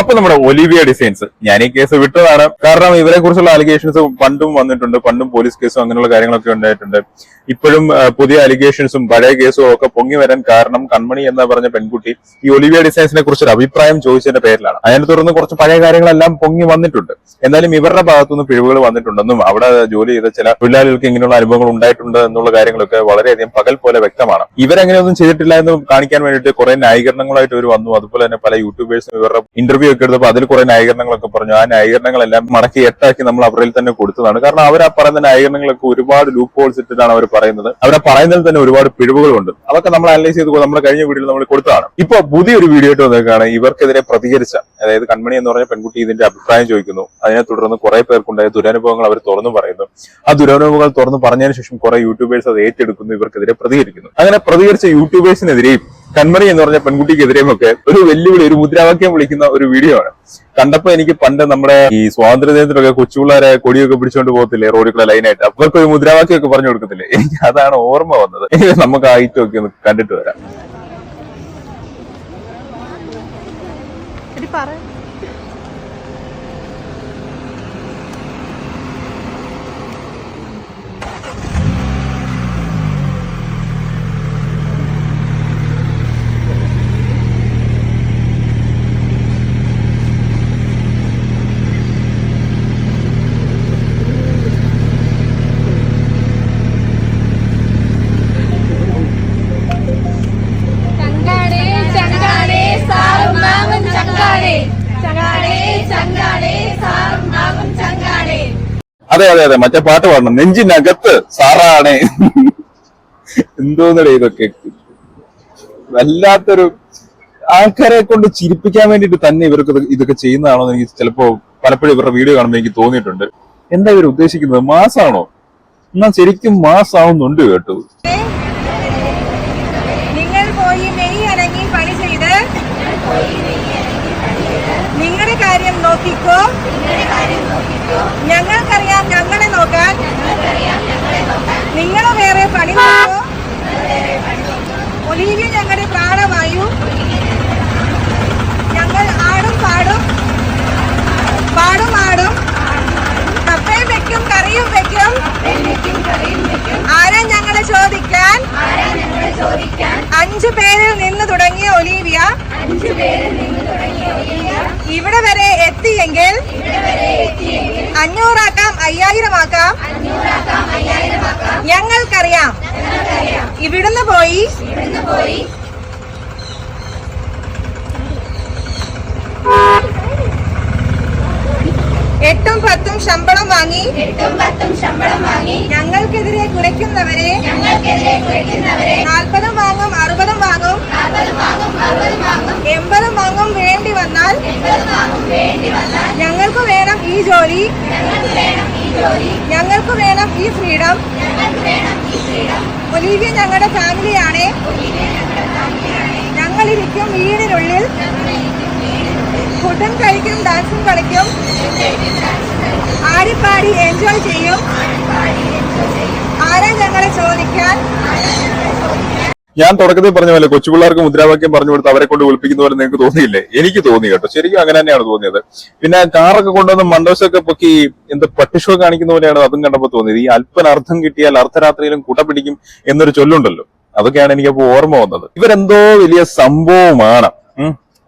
അപ്പൊ നമ്മുടെ Olivia designs. ഞാൻ ഈ കേസ് വിട്ടതാണ്. കാരണം ഇവരെ കുറിച്ചുള്ള അലിഗേഷൻസ് പണ്ടും വന്നിട്ടുണ്ട്. പണ്ടും പോലീസ് കേസും അങ്ങനെയുള്ള കാര്യങ്ങളൊക്കെ ഉണ്ടായിട്ടുണ്ട്. ഇപ്പോഴും പുതിയ അലിഗേഷൻസും പഴയ കേസും ഒക്കെ പൊങ്ങി വരാൻ കാരണം കൺമണി എന്ന് പറഞ്ഞ പെൺകുട്ടി ഈ ഒലിവിയ ഡിസൈൻസിനെ കുറിച്ച് ഒരു അഭിപ്രായം ചോദിച്ചതിന്റെ പേരിലാണ്. അതിനെ തുടർന്ന് കുറച്ച് പഴയ കാര്യങ്ങളെല്ലാം പൊങ്ങി വന്നിട്ടുണ്ട്. എന്നാലും ഇവരുടെ ഭാഗത്തുനിന്ന് പിഴവുകൾ വന്നിട്ടുണ്ടെന്നും അവിടെ ജോലി ചെയ്ത ചില തൊഴിലാളികൾക്ക് ഇങ്ങനെയുള്ള അനുഭവങ്ങൾ ഉണ്ടായിട്ടുണ്ട് എന്നുള്ള കാര്യങ്ങളൊക്കെ വളരെയധികം പകൽ പോലെ വ്യക്തമാണ്. ഇവരങ്ങനെയൊന്നും ചെയ്തിട്ടില്ല എന്ന് കാണിക്കാൻ വേണ്ടിയിട്ട് കുറെ ന്യായീകരണങ്ങളായിട്ട് ഇവർ വന്നു. അതുപോലെ തന്നെ പല യൂട്യൂബേഴ്സും ഇവരുടെ ഇന്റർവ്യൂ ഒക്കെ എടുത്തപ്പോൾ അതിൽ കുറെ ന്യായീകരണങ്ങളൊക്കെ പറഞ്ഞു. ആ ന്യായീകരണങ്ങളെല്ലാം മടക്കി എട്ടാക്കി നമ്മൾ അവരിൽ തന്നെ കൊടുത്തതാണ്. കാരണം അവർ ആ പറയുന്ന ന്യായീകരണങ്ങളൊക്കെ ഒരുപാട് ലൂപ്പ് ഹോൾസ് ഇട്ടിട്ടാണ് അവർ പറയുന്നത്. അവരെ പറയുന്നതിൽ തന്നെ ഒരുപാട് പിഴവുകളുണ്ട്. അതൊക്കെ നമ്മൾ അനലൈസ് ചെയ്ത് നമ്മൾ കഴിഞ്ഞ വീഡിയോയിൽ നമ്മൾ കൊടുത്തതാണ്. ഇപ്പൊ പുതിയൊരു വീഡിയോ ആയിട്ട് വന്നേക്കാണ് ഇവർക്കെതിരെ പ്രതികരിച്ച അതായത് കൺമണി എന്ന് പറഞ്ഞ പെൺകുട്ടി ഇതിന്റെ അഭിപ്രായം ചോദിക്കുന്നു. അതിനെ തുടർന്ന് കുറെ പേർക്കുണ്ടായ ദുരനുഭവങ്ങൾ അവർ തുറന്നു പറയുന്നു. ആ ദുരനുഭവങ്ങൾ തുറന്നു പറഞ്ഞതിന് ശേഷം കുറെ യൂട്യൂബേഴ്സ് അത് ഏറ്റെടുക്കുന്നു ഇവർക്കെതിരെ പ്രതികരിക്കുന്നു. അങ്ങനെ പ്രതികരിച്ച യൂട്യൂബേഴ്സിനെതിരെയും കൺമണി എന്ന് പറഞ്ഞ പെൺകുട്ടിക്കെതിരെയും ഒക്കെ ഒരു വെല്ലുവിളി ഒരു മുദ്രാവാക്യം വിളിക്കുന്ന ഒരു വീഡിയോ ആണ്. കണ്ടപ്പോ എനിക്ക് പണ്ട് നമ്മുടെ ഈ സ്വാതന്ത്ര്യ ദിനത്തിലൊക്കെ കൊച്ചുപിള്ളേരെ കൊടിയൊക്കെ പിടിച്ചുകൊണ്ട് പോകത്തില്ലേ റോഡിലുള്ള ലൈനായിട്ട് അവർക്ക് ഒരു മുദ്രാവാക്യം ഒക്കെ പറഞ്ഞു കൊടുക്കത്തില്ലേ? എനിക്ക് അതാണ് ഓർമ്മ വന്നത്. നമുക്ക് ആ ഐറ്റം ഒക്കെ ഒന്ന് കണ്ടിട്ട് വരാം. പറ. അതെ അതെ അതെ. മറ്റേ പാട്ട് പാടണം. നെഞ്ചിനകത്ത് സാറാണ്. എന്തോന്നടേ ഇതൊക്കെ. വല്ലാത്തൊരു ആൾക്കാരെ കൊണ്ട് ചിരിപ്പിക്കാൻ വേണ്ടിട്ട് തന്നെ ഇവർക്ക് ഇതൊക്കെ ചെയ്യുന്നതാണോ എന്ന് എനിക്ക് ചിലപ്പോ പലപ്പോഴും ഇവരുടെ വീഡിയോ കാണുമ്പോൾ എനിക്ക് തോന്നിയിട്ടുണ്ട്. എന്താ ഇവർ ഉദ്ദേശിക്കുന്നത്? മാസാണോ? എന്നാ ശരിക്കും മാസാവുന്നുണ്ട് കേട്ടോ. നിങ്ങൾ പോയി മെയ് അനങ്ങി പണി ചെയ്ത്. നിങ്ങളുടെ കാര്യം നോക്കിക്കോ. ഞങ്ങൾക്കറിയാം നോക്കാൻ? നിങ്ങൾ വേറെ പണി നോക്കോ. ഒലീവിയ ഞങ്ങളുടെ പ്രാണവായു ഞങ്ങൾ ആടും പാടും പാടും ആടും. കപ്പയും വെക്കും കറിയും വെക്കും. ആരാ ഞങ്ങളെ ചോദിക്കാൻ? അഞ്ചു പേരിൽ നിന്ന് തുടങ്ങിയ ഒലീവിയ. ഇവിടെ വരെ എത്തിയെങ്കിൽ അഞ്ഞൂറാക്കാം അയ്യായിരമാക്കാം. ഞങ്ങൾക്കറിയാം. ഇവിടുന്ന് പോയി. എട്ടും പത്തും ശമ്പളം വാങ്ങി. ഞങ്ങൾക്കെതിരെ കുറയ്ക്കുന്നവരെ നാൽപ്പതും വാങ്ങും അറുപതും വാങ്ങും. എൺപതും വാങ്ങും വേണ്ടി വന്നാൽ ഞങ്ങൾക്ക് വേണം ഈ ജോലി. ഞങ്ങൾക്ക് വേണം ഈ ഫ്രീഡം. ഒലീവിയ ഞങ്ങളുടെ ഫാമിലിയാണ്. ഞങ്ങളിരിക്കും വീടിനുള്ളിൽ. ഫുഡും കഴിക്കും ഡാൻസും കളിക്കും. ആടിപ്പാടി എൻജോയ് ചെയ്യും. ആരാ ഞങ്ങളെ ചോദിക്കാൻ? ഞാൻ തുടക്കത്തിൽ പറഞ്ഞ പോലെ കൊച്ചു പിള്ളേർക്ക് മുദ്രാവാക്യം പറഞ്ഞു കൊടുത്ത് അവരെ കൊണ്ട് വിളിപ്പിക്കുന്ന പോലെ നിങ്ങൾക്ക് തോന്നിയില്ലേ? എനിക്ക് തോന്നി കേട്ടോ. ശരിക്കും അങ്ങനെ തന്നെയാണ് തോന്നിയത്. പിന്നെ കാറൊക്കെ കൊണ്ടുവന്ന് മണ്ടോസൊക്കെ പൊക്കി എന്ത് പട്ടിഷോ കാണിക്കുന്ന പോലെയാണ് അതും കണ്ടപ്പോൾ തോന്നിയത്. ഈ അല്പനർത്ഥം കിട്ടിയാൽ അർദ്ധരാത്രിയിലും കുട പിടിക്കും എന്നൊരു ചൊല്ലുണ്ടല്ലോ. അതൊക്കെയാണ് എനിക്കപ്പോ ഓർമ്മ വന്നത്. ഇവരെന്തോ വലിയ സംഭവമാണ്.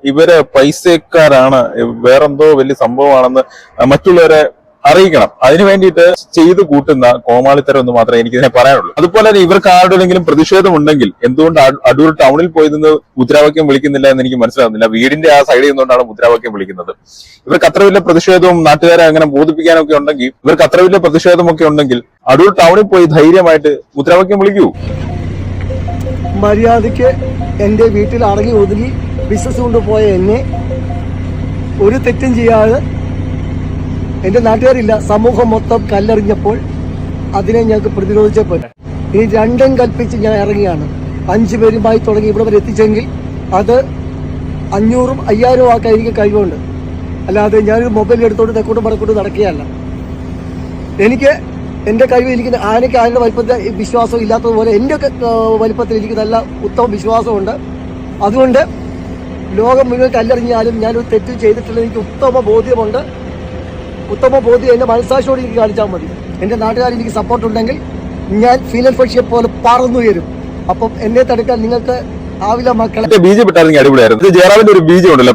ഇവർ പൈസക്കാരാണ്. വേറെന്തോ വലിയ സംഭവമാണെന്ന് മറ്റുള്ളവരെ അറിയിക്കണം. അതിനു വേണ്ടിയിട്ട് ചെയ്തു കൂട്ടുന്ന കോമാളിത്തരം എന്ന് മാത്രമേ എനിക്ക് ഇതിനെ പറയാനുള്ളൂ. അതുപോലെ തന്നെ ഇവർക്ക് ആരുടെയെങ്കിലും പ്രതിഷേധം ഉണ്ടെങ്കിൽ എന്തുകൊണ്ട് അട- അടൂർ ടൗണിൽ പോയി നിന്ന് മുദ്രാവാക്യം വിളിക്കുന്നില്ല എന്ന് എനിക്ക് മനസ്സിലാവുന്നില്ല. വീടിന്റെ ആ സൈഡിൽ നിന്നുകൊണ്ടാണ് മുദ്രാവാക്യം വിളിക്കുന്നത്. ഇവർക്ക് അത്ര വലിയ പ്രതിഷേധവും നാട്ടുകാരെ അങ്ങനെ ബോധിപ്പിക്കാനൊക്കെ ഉണ്ടെങ്കിൽ ഇവർക്ക് അത്ര വലിയ പ്രതിഷേധമൊക്കെ ഉണ്ടെങ്കിൽ അടൂർ ടൗണിൽ പോയി ധൈര്യമായിട്ട് മുദ്രാവാക്യം വിളിക്കൂ. മര്യാദയ്ക്ക് എന്റെ വീട്ടിൽ അടങ്ങി ഒതുങ്ങി ബിസിനസ് കൊണ്ടുപോയ എന്നെ ഒരു തെറ്റും ചെയ്യാതെ എന്റെ നാട്ടുകാരില്ല. സമൂഹം മൊത്തം കല്ലെറിഞ്ഞപ്പോൾ അതിനെ ഞങ്ങൾക്ക് പ്രതിരോധിച്ചപ്പോൾ ഇനി രണ്ടും കൽപ്പിച്ച് ഞാൻ ഇറങ്ങിയാണ്. അഞ്ചു പേരുമായി തുടങ്ങി ഇവിടെ വരെ എത്തിച്ചെങ്കിൽ അത് അഞ്ഞൂറും അയ്യായിരം ആക്കാൻ എനിക്ക് കഴിവുണ്ട്. അല്ലാതെ ഞാനൊരു മൊബൈൽ എടുത്തോണ്ട് തെക്കോട്ടും വടക്കോട്ട് നടക്കുകയല്ല. എനിക്ക് എന്റെ കഴിവ് എനിക്ക് ആനയ്ക്ക് ആനയുടെ വലിപ്പത്തിൽ വിശ്വാസം ഇല്ലാത്തതുപോലെ എന്റെ വലിപ്പത്തിൽ എനിക്ക് നല്ല ഉത്തമ വിശ്വാസമുണ്ട്. അതുകൊണ്ട് ലോകം മുഴുവൻ കല്ലെറിഞ്ഞാലും ഞാനൊരു തെറ്റ് ചെയ്തിട്ടില്ല. എനിക്ക് ഉത്തമ ബോധ്യമുണ്ട്. ഉത്തമ ബോധി എന്റെ മനസ്സാക്ഷിയോട് എനിക്ക് കാണിച്ചാൽ മതി. എന്റെ നാട്ടുകാർ എനിക്ക് സപ്പോർട്ട് ഉണ്ടെങ്കിൽ ഞാൻ ഫീനൽ പക്ഷിയെ പോലെ പറന്നുയരും അപ്പം എന്നെ തടുക്കാൻ നിങ്ങൾക്ക് ആവില മക്കളെ. ബീജം ഇട്ടായിരുന്നെങ്കിൽ അടിപൊളിയായിരുന്നു. ജയറാമിന്റെ ഒരു ബീജം ഉണ്ടല്ലോ.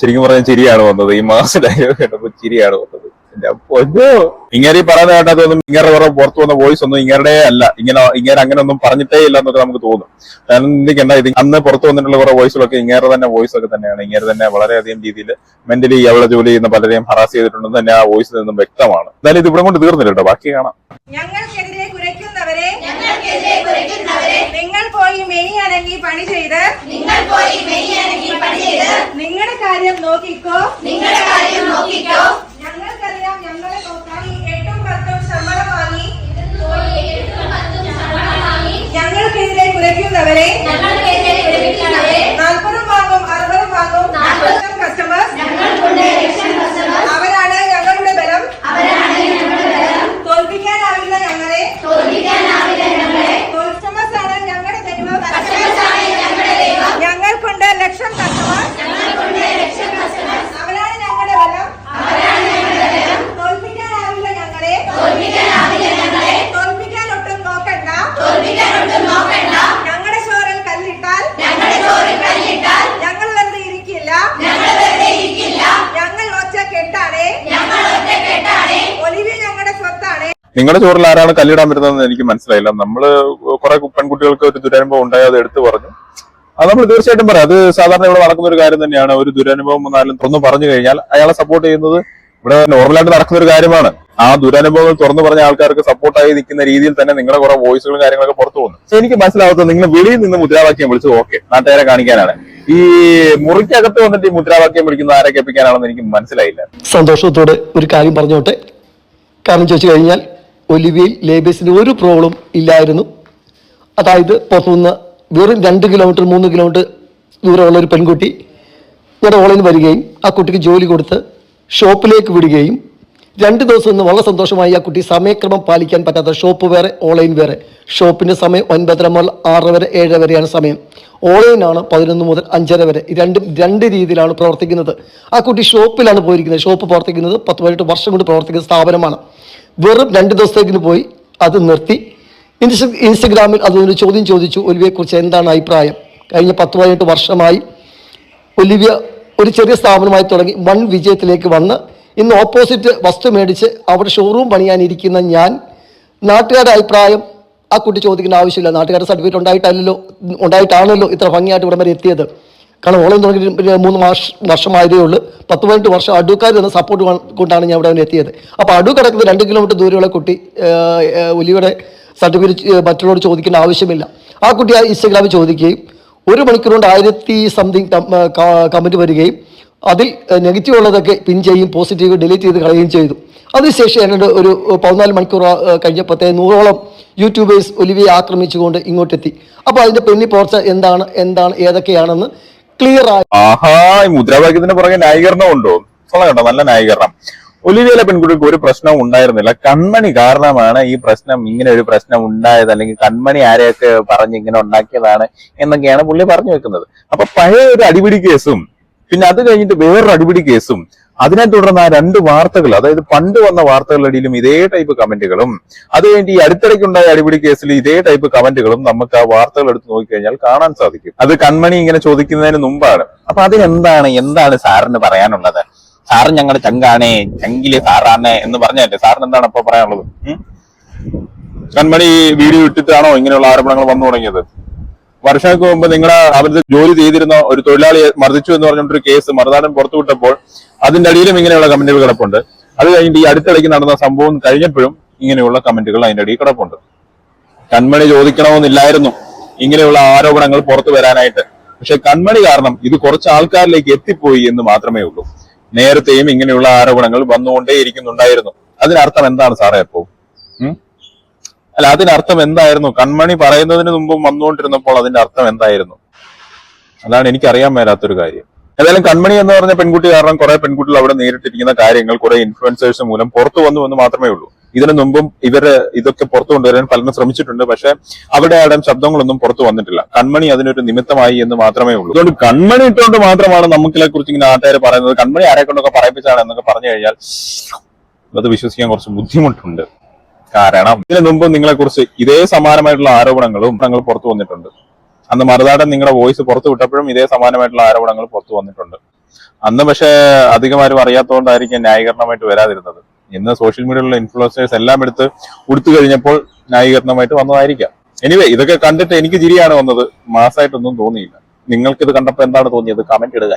ശരിക്കും പറഞ്ഞാൽ ചിരിയാണ് വന്നത്. ഈ മാസം ഡയലോഗ് കേട്ടപ്പോ ചിരിയാണ് വന്നത്. എന്റെ പൊന്നോ. ഇങ്ങനെ ഈ പറയുന്ന കേട്ടതൊന്നും ഇങ്ങനെ വേറെ പുറത്തു വന്ന വോയിസ് ഒന്നും ഇങ്ങനെ അല്ല. ഇങ്ങനെ ഇങ്ങനെ അങ്ങനെ ഒന്നും പറഞ്ഞിട്ടേ ഇല്ല എന്നൊക്കെ നമുക്ക് തോന്നും. കാരണം എന്താ ഇത് അന്ന് പുറത്തു വന്നിട്ടുള്ള കുറെ വോയിസുകളൊക്കെ ഇങ്ങനെ തന്നെ വോയിസ് ഒക്കെ തന്നെയാണ്. ഇങ്ങനെ തന്നെ വളരെയധികം രീതിയിൽ മെന്റലി അവളെ ജോലി ചെയ്യുന്ന പലരെയും ഹറാസ് ചെയ്തിട്ടുണ്ടെന്ന് തന്നെ ആ വോയിസിൽ നിന്നും വ്യക്തമാണ്. എന്നാലും ഇത് ഇവിടെ കൊണ്ട് തീർന്നില്ല കേട്ടോ. ബാക്കി കാണാം. ഞങ്ങൾക്കെതിരെ കുരയ്ക്കുന്നവരെ നിങ്ങൾ പോയി മെയ്യണങ്ങി പണി ചെയ്ത് നിങ്ങൾ പോയി പണി ചെയ്ത് നിങ്ങളുടെ കാര്യം നോക്കിക്കോ നിങ്ങളുടെ കാര്യം നോക്കിക്കോ ഞങ്ങൾക്കറിയാം ഞങ്ങളെ നോക്കാൻ ഈ എട്ടും പത്തും ശമ്പളം വാങ്ങി ഞങ്ങൾക്കെതിരെ കുരയ്ക്കുന്നവരെ ഞങ്ങൾക്കെതിരെ കുരയ്ക്കുന്നവരെ നാൽപ്പതും വാങ്ങും അറുപതും വാങ്ങും നാൽപ്പതും കസ്റ്റമേഴ്സ് ഞങ്ങൾക്കുണ്ട് ലക്ഷം കസ്റ്റമർ അവരാണ് ഞങ്ങളുടെ ബലം അവരാണ് ഞങ്ങളുടെ ബലം തോൽപ്പിക്കാനാവില്ല ഞങ്ങളെ തോൽപ്പിക്കാനാവില്ല ഞങ്ങളെ കസ്റ്റമേഴ്സ് ആണ് ഞങ്ങളുടെ ദൈവം കസ്റ്റമേഴ്സാണ് ഞങ്ങളുടെ ദൈവം ഞങ്ങൾക്കുണ്ട് ലക്ഷം കസ്റ്റമേഴ്സ് ഞങ്ങൾക്കുണ്ട് ലക്ഷം കസ്റ്റമേഴ്സ് അവരാണ് ഞങ്ങളുടെ ബലം അവരാണ് ഞങ്ങളുടെ ബലം തോൽപ്പിക്കാനാവില്ല ഞങ്ങളെ തോൽപ്പിക്കാനാവില്ല ഞങ്ങളെ തോൽപ്പിക്കാൻ ഒട്ടും നോക്കണ്ട തോൽപ്പിക്കാൻ ഒട്ടും നോക്കണ്ട ഞങ്ങളുടെ ചോറിൽ കല്ലിട്ടാൽ ഞങ്ങളുടെ ചോറിൽ കല്ലിട്ടാൽ ഞങ്ങൾ വെറുതെ ഇരിക്കില്ല ഞങ്ങൾ വെറുതെ ഇരിക്കില്ല ഞങ്ങൾ ഒച്ച കെട്ടാണേ ഞങ്ങൾ ഒറ്റക്കെട്ടാണ് ഒലിവി ഞങ്ങളുടെ സ്വത്താണ് നിങ്ങളുടെ ചോറിൽ ആരാണ് കല്ലിടാൻ വരുന്നതെന്ന് എനിക്ക് മനസ്സിലായില്ല. നമ്മൾ കുറെ പെൺകുട്ടികൾക്ക് ഒരു ദുരനുഭവം ഉണ്ടായി അത് എടുത്തു പറഞ്ഞു. അത് നമ്മൾ തീർച്ചയായിട്ടും പറയാം. അത് സാധാരണ ഇവിടെ നടക്കുന്ന ഒരു കാര്യം തന്നെയാണ്. ഒരു ദുരനുഭവം വന്നാലും തുറന്നു പറഞ്ഞു കഴിഞ്ഞാൽ അയാളെ സപ്പോർട്ട് ചെയ്യുന്നത് ഇവിടെ നോർമലായിട്ട് നടക്കുന്ന ഒരു കാര്യമാണ്. ആ ദുരനുഭവങ്ങൾ തുറന്നു പറഞ്ഞ ആൾക്കാർക്ക് സപ്പോർട്ടായി നിൽക്കുന്ന രീതിയിൽ തന്നെ നിങ്ങളുടെ കുറെ വോയിസുകളും കാര്യങ്ങളൊക്കെ പുറത്തു പോകുന്നു. എനിക്ക് മനസ്സിലാവാത്തത് നിങ്ങൾ വെളിയിൽ നിന്ന് മുദ്രാവാക്യം വിളിച്ചത് ഓക്കെ നാട്ടുകാരെ കാണിക്കാനാണ്. ഈ മുറിക്കകത്ത് വന്നിട്ട് ഈ മുദ്രാവാക്യം വിളിക്കുന്ന ആരെ കേൾപ്പിക്കാനാണെന്ന് എനിക്ക് മനസ്സിലായില്ല. സന്തോഷത്തോടെ ഒരു കാര്യം പറഞ്ഞോട്ടെ. കാരണം ചോദിച്ചു കഴിഞ്ഞാൽ ഒലിവിയയിൽ ലേബേഴ്സിന് ഒരു പ്രോബ്ലം ഇല്ലായിരുന്നു. അതായത് പുറത്തുനിന്ന് വെറും രണ്ട് കിലോമീറ്റർ മൂന്ന് കിലോമീറ്റർ ദൂരമുള്ള ഒരു പെൺകുട്ടി ഇവിടെ ഓളയിൽ വരികയും ആ കുട്ടിക്ക് ജോലി കൊടുത്ത് ഷോപ്പിലേക്ക് വിടുകയും രണ്ട് ദിവസം നിന്ന് വളരെ സന്തോഷമായി ആ കുട്ടി സമയക്രമം പാലിക്കാൻ പറ്റാത്ത ഷോപ്പ് വേറെ ഓൺലൈൻ വേറെ. ഷോപ്പിന്റെ സമയം ഒൻപതര മുതൽ ആറര വരെ ഏഴര വരെയാണ് സമയം. ഓൺലൈനാണ് പതിനൊന്ന് മുതൽ അഞ്ചര വരെ. രണ്ടും രണ്ട് രീതിയിലാണ് പ്രവർത്തിക്കുന്നത്. ആ കുട്ടി ഷോപ്പിലാണ് പോയിരിക്കുന്നത്. ഷോപ്പ് പ്രവർത്തിക്കുന്നത് പത്ത് പതിനെട്ട് വർഷം കൊണ്ട് പ്രവർത്തിക്കുന്ന സ്ഥാപനമാണ്. വെറും രണ്ട് ദിവസത്തേക്കിന് പോയി അത് നിർത്തി. ഇൻസ്റ്റ ഇൻസ്റ്റഗ്രാമിൽ അതൊരു ചോദ്യം ചോദിച്ചു ഒലിവിയെക്കുറിച്ച് എന്താണ് അഭിപ്രായം? കഴിഞ്ഞ പത്ത് പതിനെട്ട് വർഷമായി ഒലിവിയ ഒരു ചെറിയ സ്ഥാപനമായി തുടങ്ങി വൺ വിജയത്തിലേക്ക് വന്ന്. ഇന്ന് ഓപ്പോസിറ്റ് വസ്തു മേടിച്ച് അവിടെ ഷോറൂം പണിയാനിരിക്കുന്ന ഞാൻ നാട്ടുകാരുടെ അഭിപ്രായം ആ കുട്ടി ചോദിക്കേണ്ട ആവശ്യമില്ല. നാട്ടുകാരുടെ സർട്ടിഫിക്കറ്റ് ഉണ്ടായിട്ടല്ലല്ലോ ഉണ്ടായിട്ടാണല്ലോ ഇത്ര ഭംഗിയായിട്ട് ഇവിടെ വരെ എത്തിയത്. കാരണം ഓൺലൈൻ പിന്നെ മൂന്ന് മാസം വർഷമായതേ ഉള്ളൂ. പത്ത് പതിനെട്ട് വർഷം അടുക്കാർ എന്ന സപ്പോർട്ട് കൊണ്ടാണ് ഞാൻ ഇവിടെ വരെ എത്തിയത്. അപ്പോൾ അടു കിടക്കുന്ന രണ്ട് കിലോമീറ്റർ ദൂരെയുള്ള കുട്ടി ഒലിയുടെ സർട്ടിഫിക്കറ്റ് മറ്റുള്ളവരോട് ചോദിക്കേണ്ട ആവശ്യമില്ല. ആ കുട്ടി ആ ഇൻസ്റ്റഗ്രാമിൽ ചോദിക്കുകയും ഒരു മണിക്കൂർ കൊണ്ട് ആയിരത്തി സംതിങ് കമന്റ് വരികയും അതിൽ നെഗറ്റീവ് ഉള്ളതൊക്കെ പിൻ ചെയ്യും പോസിറ്റീവ് ഡിലീറ്റ് ചെയ്ത് കളയുകയും ചെയ്തു. അതിനുശേഷം എന്നോട് ഒരു പതിനാല് മണിക്കൂർ കഴിഞ്ഞപ്പോഴത്തെ നൂറോളം യൂട്യൂബേഴ്സ് ഒലിവിയെ ആക്രമിച്ചുകൊണ്ട് ഇങ്ങോട്ടെത്തി. അപ്പോൾ അതിന്റെ പെണ്ണി പോർച്ച എന്താണ് എന്താണ് ഏതൊക്കെയാണെന്ന് ക്ലിയർ ആയി. ആഹാ മുദ്രാവാക്യത്തിന് പുറകെ ന്യായീകരണം ഉണ്ടോ? കൊള്ളാം കേട്ടോ നല്ല ന്യായീകരണം. ഒലിവിയിലെ പെൺകുട്ടിക്ക് ഒരു പ്രശ്നവും ഉണ്ടായിരുന്നില്ല. കൺമണി കാരണമാണ് ഈ പ്രശ്നം ഇങ്ങനെ ഒരു പ്രശ്നം ഉണ്ടായത് അല്ലെങ്കിൽ കൺമണി ആരെയൊക്കെ പറഞ്ഞ് ഇങ്ങനെ ഉണ്ടാക്കിയതാണ് എന്നൊക്കെയാണ് പുള്ളി പറഞ്ഞു വെക്കുന്നത്. അപ്പൊ പഴയ ഒരു അടിപിടി കേസും പിന്നെ അത് കഴിഞ്ഞിട്ട് വേറൊരു അടിപിടി കേസും അതിനെ തുടർന്ന് ആ രണ്ട് വാർത്തകൾ അതായത് പണ്ട് വന്ന വാർത്തകളുടെ ഇതേ ടൈപ്പ് കമന്റുകളും അത് കഴിഞ്ഞ് ഈ അടുത്തിടയ്ക്കുണ്ടായ അടിപിടി കേസിൽ ഇതേ ടൈപ്പ് കമന്റുകളും നമുക്ക് ആ വാർത്തകൾ എടുത്ത് നോക്കിക്കഴിഞ്ഞാൽ കാണാൻ സാധിക്കും. അത് കൺമണി ഇങ്ങനെ ചോദിക്കുന്നതിന് മുമ്പാണ്. അപ്പൊ അതിനെന്താണ് എന്താണ് സാറിന് പറയാനുള്ളത്? സാറ് ഞങ്ങളുടെ ചങ്കാണേ ചങ്കിലെ സാറാണ് എന്ന് പറഞ്ഞല്ലേ? സാറിന് എന്താണ് അപ്പൊ പറയാനുള്ളത്? കൺമണി വീഡിയോ ഇട്ടിട്ടാണോ ഇങ്ങനെയുള്ള ആരോപണങ്ങൾ വന്നു തുടങ്ങിയത്? വർഷങ്ങൾക്ക് മുമ്പ് നിങ്ങളുടെ അവരുടെ ജോലി ചെയ്തിരുന്ന ഒരു തൊഴിലാളിയെ മർദ്ദിച്ചു എന്ന് പറഞ്ഞിട്ടൊരു കേസ് മറുനാടൻ പുറത്തുവിട്ടപ്പോൾ അതിന്റെ അടിയിലും ഇങ്ങനെയുള്ള കമന്റുകൾ കിടപ്പുണ്ട്. അത് കഴിഞ്ഞിട്ട് ഈ അടുത്തിടയ്ക്ക് നടന്ന സംഭവം കഴിഞ്ഞപ്പോഴും ഇങ്ങനെയുള്ള കമന്റുകൾ അതിന്റെ അടിയിൽ കിടപ്പുണ്ട്. കൺമണി ചോദിക്കണമെന്നില്ലായിരുന്നു. ഇങ്ങനെയുള്ള ആരോപണങ്ങൾ പുറത്തു വരാനായിട്ട്. പക്ഷെ കൺമണി കാരണം ഇത് കുറച്ച് ആൾക്കാരിലേക്ക് എത്തിപ്പോയി എന്ന് മാത്രമേ ഉള്ളൂ. നേരത്തെയും ഇങ്ങനെയുള്ള ആരോപണങ്ങൾ വന്നുകൊണ്ടേയിരിക്കുന്നുണ്ടായിരുന്നു. അതിനർത്ഥം എന്താണ് സാറേ അപ്പോ ഉം? അല്ല അതിനർത്ഥം എന്തായിരുന്നു? കൺമണി പറയുന്നതിന് മുമ്പും വന്നുകൊണ്ടിരുന്നപ്പോൾ അതിന്റെ അർത്ഥം എന്തായിരുന്നു? അതാണ് എനിക്ക് അറിയാൻ മേലാത്തൊരു കാര്യം. ഏതായാലും കൺമണി എന്ന് പറഞ്ഞ പെൺകുട്ടി കാരണം കുറെ പെൺകുട്ടികൾ അവിടെ നേരിട്ടിരിക്കുന്ന കാര്യങ്ങൾ കുറെ ഇൻഫ്ലുവൻസേഴ്സ് മൂലം പുറത്തു വന്നു എന്ന് മാത്രമേ ഉള്ളൂ. ഇതിനു മുമ്പും ഇവർ ഇതൊക്കെ പുറത്തു കൊണ്ടുവരാൻ പലരും ശ്രമിച്ചിട്ടുണ്ട്. പക്ഷെ അവിടെ ആടം ശബ്ദങ്ങളൊന്നും പുറത്തു വന്നിട്ടില്ല. കൺമണി അതിനൊരു നിമിത്തമായി എന്ന് മാത്രമേ ഉള്ളൂ. അതുകൊണ്ട് കൺമണി ഇട്ടുകൊണ്ട് മാത്രമാണ് നമുക്കിനെ കുറിച്ച് ഇങ്ങനെ നാട്ടുകാർ പറയുന്നത്. കൺമണി ആരെ കൊണ്ടൊക്കെ പറയിപ്പിച്ചാണ് എന്നൊക്കെ പറഞ്ഞു കഴിഞ്ഞാൽ അത് വിശ്വസിക്കാൻ കുറച്ച് ബുദ്ധിമുട്ടുണ്ട്. കാരണം ഇതിനു മുമ്പ് നിങ്ങളെ കുറിച്ച് ഇതേ സമാനമായിട്ടുള്ള ആരോപണങ്ങളും ഞങ്ങൾ പുറത്തു വന്നിട്ടുണ്ട്. അന്ന് മറുനാടൻ നിങ്ങളുടെ വോയിസ് പുറത്തു വിട്ടപ്പോഴും ഇതേ സമാനമായിട്ടുള്ള ആരോപണങ്ങൾ പുറത്തു വന്നിട്ടുണ്ട്. അന്ന് പക്ഷേ അധികമാരും അറിയാത്തതുകൊണ്ടായിരിക്കും ന്യായീകരണമായിട്ട് വരാതിരുന്നത്. ഇന്ന് സോഷ്യൽ മീഡിയയിലുള്ള ഇൻഫ്ലുവൻസേഴ്സ് എല്ലാം എടുത്ത് ഉടുത്തു കഴിഞ്ഞപ്പോൾ ന്യായീകരണമായിട്ട് വന്നതായിരിക്കാം. എനിവേ ഇതൊക്കെ കണ്ടിട്ട് എനിക്ക് ചിരിയാണ് വന്നത്. മാസമായിട്ടൊന്നും തോന്നിയില്ല. നിങ്ങൾക്കിത് കണ്ടപ്പോൾ എന്താണ് തോന്നിയത്? കമന്റ് ഇടുക.